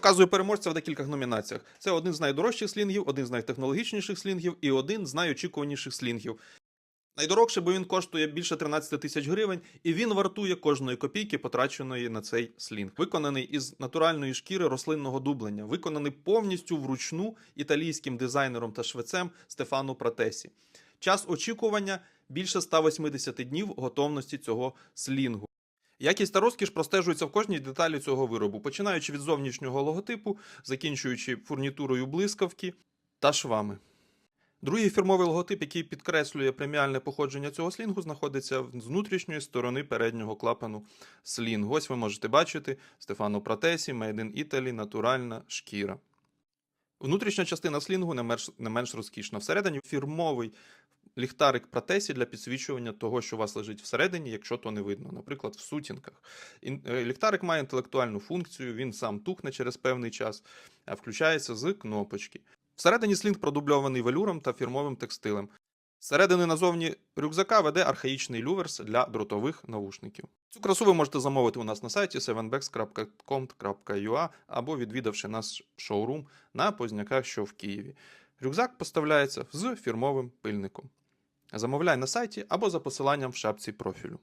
Показую переможця в декількох номінаціях. Це один з найдорожчих слінгів, один з найтехнологічніших слінгів і один з найочікуваніших слінгів. Найдорожче, бо він коштує більше 13 тисяч гривень, і він вартує кожної копійки, потраченої на цей слінг. Виконаний із натуральної шкіри рослинного дублення, виконаний повністю вручну італійським дизайнером та швецем Стефану Пратесі. Час очікування більше 180 днів готовності цього слінгу. Якість та розкіш простежується в кожній деталі цього виробу, починаючи від зовнішнього логотипу, закінчуючи фурнітурою блискавки та швами. Другий фірмовий логотип, який підкреслює преміальне походження цього слінгу, знаходиться з внутрішньої сторони переднього клапану слінгу. Ось ви можете бачити Стефано Пратесі, Made in Italy, натуральна шкіра. Внутрішня частина слінгу не менш, не менш розкішна. Всередині фірмовий ліхтарик Пратесі для підсвічування того, що у вас лежить всередині, якщо то не видно, наприклад, в сутінках. Е, Ліхтарик має інтелектуальну функцію, він сам тухне через певний час, а включається з кнопочки. Всередині слінг продубльований велюром та фірмовим текстилем. Зсередини назовні рюкзака веде архаїчний люверс для дротових навушників. Цю красу ви можете замовити у нас на сайті sevenbex.com.ua або відвідавши наш шоурум на Позняках, що в Києві. Рюкзак поставляється з фірмовим пильником. Замовляй на сайті або за посиланням в шапці профілю.